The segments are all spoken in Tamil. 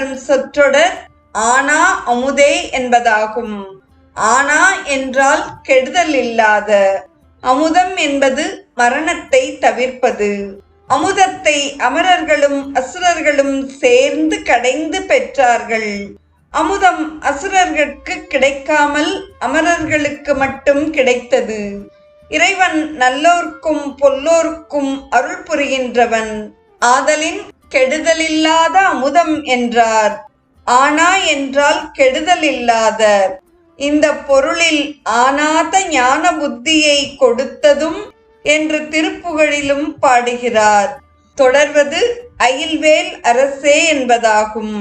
வரும் சொற்றொடர் ஆனா அமுதே என்பதாகும். ஆனா என்றால் கெடுதல் இல்லாத. அமுதம் என்பது மரணத்தை தவிர்ப்பது. அமுதத்தை அமரர்களும் அசுரர்களும் சேர்ந்து கடைந்து பெற்றார்கள். அமுதம் அசுரர்களுக்கு கிடைக்காமல் அமரர்களுக்கு மட்டும் கிடைத்தது. இறைவன் நல்லோர்க்கும் பொல்லோர்க்கும் அருள் புரிகின்றவன். ஆதலின் கெடுதலில்லாத அமுதம் என்றார். ஆனா என்றால் கெடுதல் இல்லாத இந்த பொருளில் ஆனாத ஞான புத்தியை கொடுத்ததும் என்று திருப்புகழிலும் பாடுகிறார். தொடர்வது அயில்வேல் அரசே என்பதாகும்.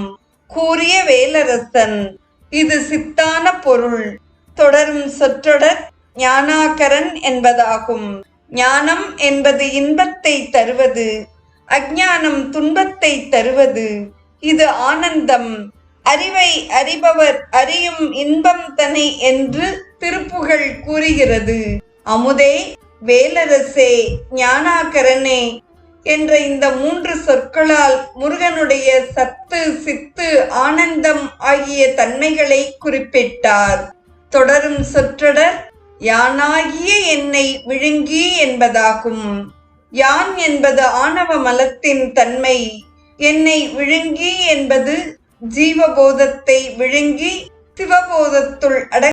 கூறிய வேலரசன் இது சித்தான பொருள். தொடரும் சொற்றொடர் ஞானாகரன் என்பதாகும். ஞானம் என்பது இன்பத்தை தருவது. அஜானம் துன்பத்தை தருவது. இது ஆனந்தம். அறிவை அறிபவர் அறியும் இன்பம் தனை என்று திருப்புகழ் கூறுகிறது. அமுதே வேலரசே ஞானாகரனே என்ற இந்த மூன்று சொற்களால் முருகனுடைய சத்து சித்து ஆனந்தம் ஆகிய தன்மைகளை குறிப்பிட்டார். தொடரும் சொற்றொடர் யானாகிய என்னை விழுங்கி என்பதாகும். யான் என்பது ஆணவ மலத்தின் தன்மை என்னை விழுங்கி என்பது ஜீவபோதத்தை விழுங்கி சிவபோதத்துள் அட